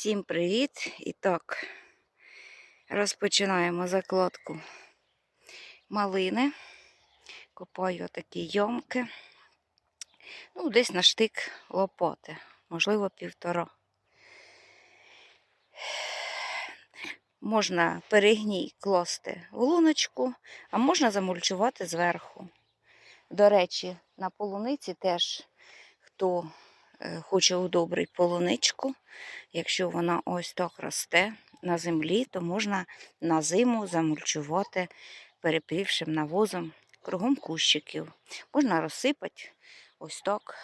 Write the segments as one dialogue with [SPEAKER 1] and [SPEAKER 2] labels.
[SPEAKER 1] Всім привіт! І так, розпочинаємо закладку малини. Копаю такі йомки. Ну, десь на штик лопати, можливо, півтора. Можна перегній класти в луночку, а можна замульчувати зверху. До речі, на полуниці теж хто хоче удобрити полуничку, якщо вона ось так росте на землі, то можна на зиму замульчувати перепрівшим навозом кругом кущиків. Можна розсипати ось так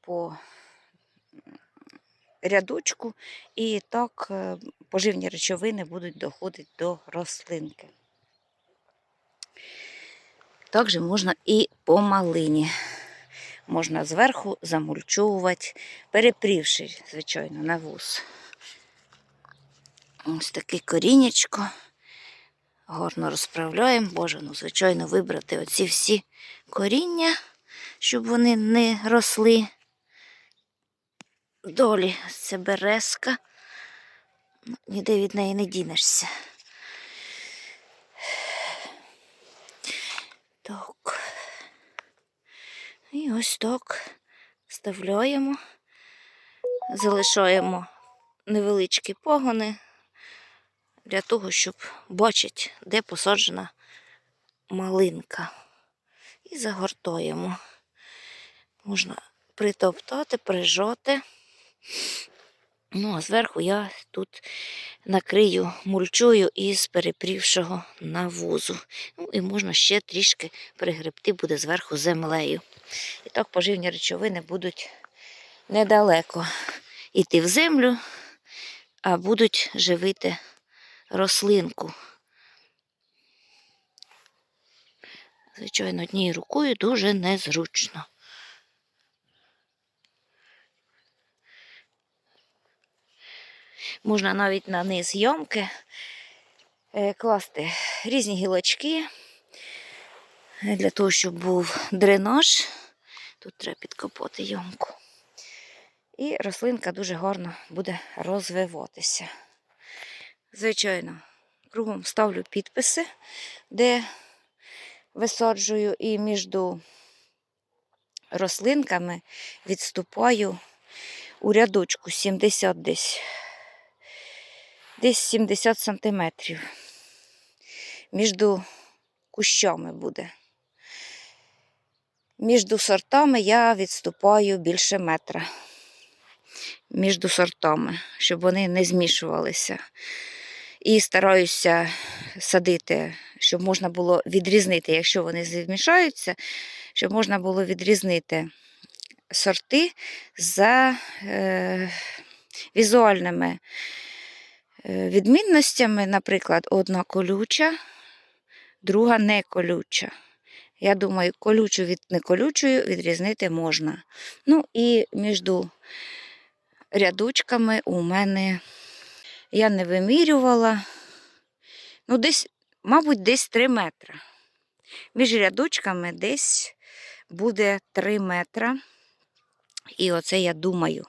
[SPEAKER 1] по рядочку, і так е, поживні речовини будуть доходити до рослинки. Також можна і по малині. Можна зверху замульчовувати, перепрівши, звичайно, навоз. Ось таке корінечко. Гарно розправляємо. Бажано, звичайно, вибрати оці всі коріння, щоб вони не росли. Долі це березка. Ну, Ніде від неї не дінешся. Так. І ось так вставляємо, залишаємо невеличкі погони для того, щоб бачити, де посаджена малинка. І загортаємо. Можна притоптати, прижати. Ну, а зверху я тут накрию мульчою із перепрівшого навозу. Ну і можна ще трішки пригребти буде зверху землею. І так поживні речовини будуть недалеко йти в землю, а будуть живити рослинку. Звичайно, однією рукою дуже незручно. Можна навіть на низ йомки е, класти різні гілочки для того, щоб був дренаж. Тут треба підкопати йомку. І рослинка дуже гарно буде розвиватися. Звичайно, кругом ставлю підписи, де висаджую і між рослинками відступаю у рядочку 70 десь десь 70 сантиметрів. Між кущами буде. Між сортами я відступаю більше метра. Між сортами, щоб вони не змішувалися. І стараюся садити, щоб можна було відрізнити, якщо вони змішаються, щоб можна було відрізнити сорти за е, візуальними Е, відмінностями, наприклад, одна колюча, друга не колюча. Я думаю, колючу від неколючою відрізнити можна. Ну і між рядочками у мене я не вимірювала, ну, десь, мабуть, десь 3 метри. Між рядочками десь буде 3 метра. І оце я думаю,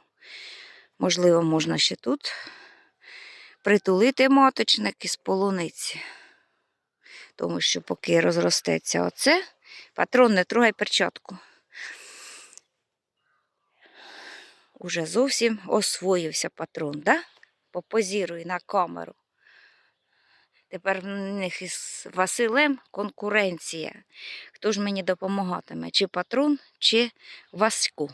[SPEAKER 1] можливо, можна ще тут притулити маточник із полуниці. Тому що поки розростеться оце, патрон не трогай перчатку. Уже зовсім освоївся патрон, да? попозіруй на камеру. Тепер в них із Василем конкуренція. Хто ж мені допомагатиме? Чи патрон, чи Ваську?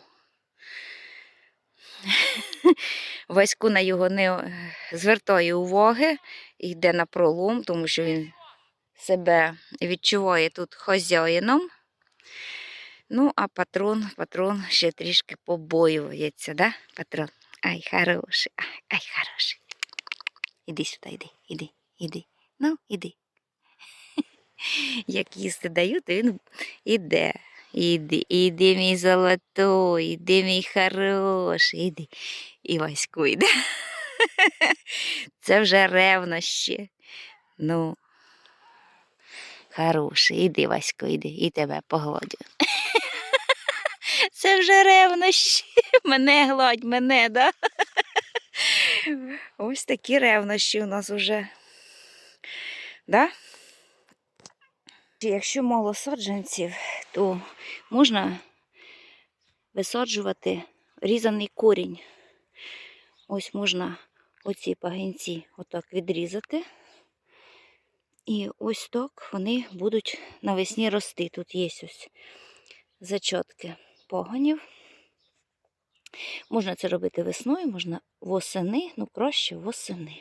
[SPEAKER 1] Ваську на його не е, звертає уваги, йде на пролом, тому що він себе відчуває тут хазяїном. Ну, а патрон, патрон ще трішки побоюється, да, патрон? Ай, хороший, ай, ай, хороший. Іди сюди, іди, іди, іди. Ну, іди. Як їсти даю, то він іде. Іди, іди, мій золотой, іди, мій хороший, іди. І Ваську йде. Це вже ревнощі. Ну, хороший, іди, Васько, іди, і тебе погладю. Це вже ревнощі. Мене гладь, мене, да? Ось такі ревнощі у нас уже. Да? Якщо мало саджанців, то можна висаджувати різаний корінь. Ось можна оці пагінці отак відрізати. І ось так вони будуть навесні рости. Тут є ось зачотки погонів. Можна це робити весною, можна восени, ну краще восени.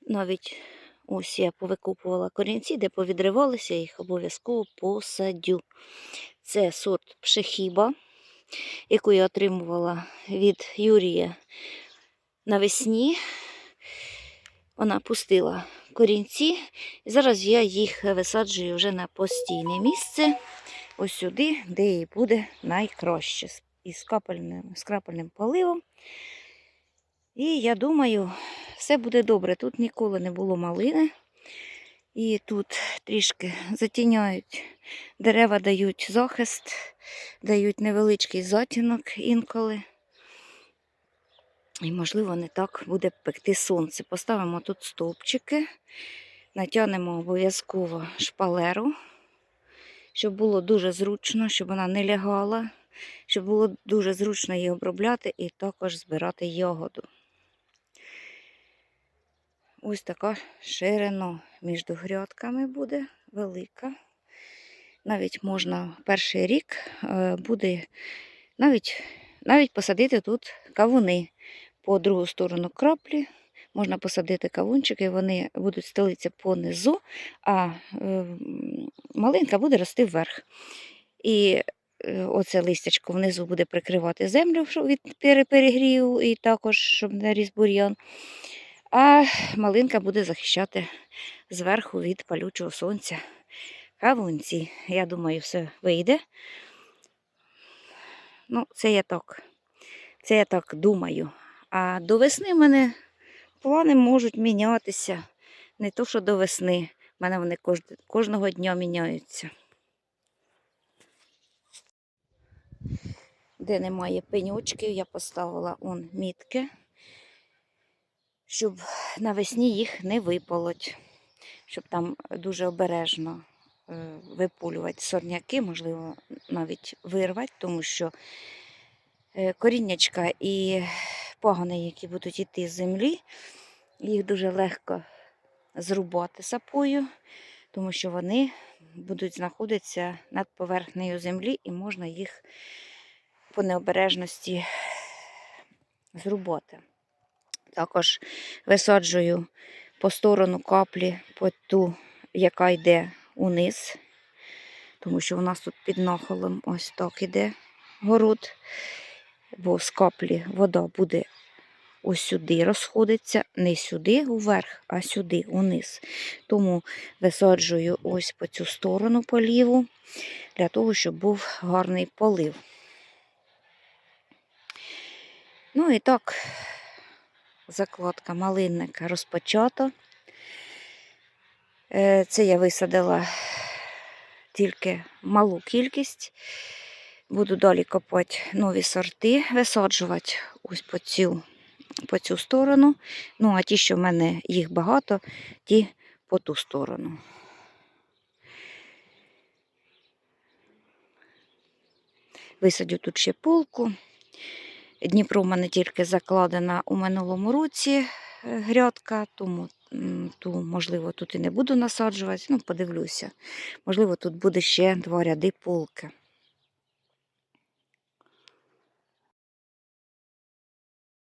[SPEAKER 1] Навіть ось я повикупувала корінці, де повідривалися, їх обов'язково посадю. Це сорт пшехіба, яку я отримувала від Юрія навесні. Вона пустила корінці, і зараз я їх висаджую вже на постійне місце, ось сюди, де їй буде найкраще. Із капельним, з крапельним поливом. І я думаю, все буде добре. Тут ніколи не було малини. І тут трішки затіняють дерева, дають захист, дають невеличкий затінок інколи. І, можливо, не так буде пекти сонце. Поставимо тут стовпчики, натягнемо обов'язково шпалеру, щоб було дуже зручно, щоб вона не лягала, щоб було дуже зручно її обробляти і також збирати ягоду. Ось така ширина між грядками буде велика. Навіть можна перший рік е, буде навіть, навіть посадити тут кавуни по другу сторону краплі. Можна посадити кавунчики, вони будуть стелитися понизу, а е, малинка буде рости вверх. І е, оце листячко внизу буде прикривати землю від перегріву і також, щоб не ріс бур'ян. А малинка буде захищати зверху від палючого сонця. Кавунці, я думаю, все вийде. Ну, це я так. Це я так думаю. А до весни в мене плани можуть мінятися. Не то, що до весни. В мене вони кожного дня міняються. Де немає пеньочків, я поставила он мітки, щоб навесні їх не випалоть, щоб там дуже обережно е, випулювати сорняки, можливо, навіть вирвати, тому що е, коріннячка і пагони, які будуть йти з землі, їх дуже легко зрубати сапою, тому що вони будуть знаходитися над поверхнею землі і можна їх по необережності зрубати. Також висаджую по сторону каплі, по ту, яка йде униз, тому що у нас тут під нахилом ось так іде город, бо з каплі вода буде ось сюди розходиться, не сюди вверх, а сюди униз. Тому висаджую ось по цю сторону поліву, для того, щоб був гарний полив. Ну і так, закладка малинника розпочата. Е, Це я висадила тільки малу кількість. Буду далі копати нові сорти, висаджувати ось по цю, по цю сторону. Ну, а ті, що в мене їх багато, ті по ту сторону. Висадю тут ще полку. Дніпро в мене тільки закладена у минулому році е, грядка, тому ту, можливо, тут і не буду насаджувати. Ну, подивлюся. Можливо, тут буде ще два ряди полки.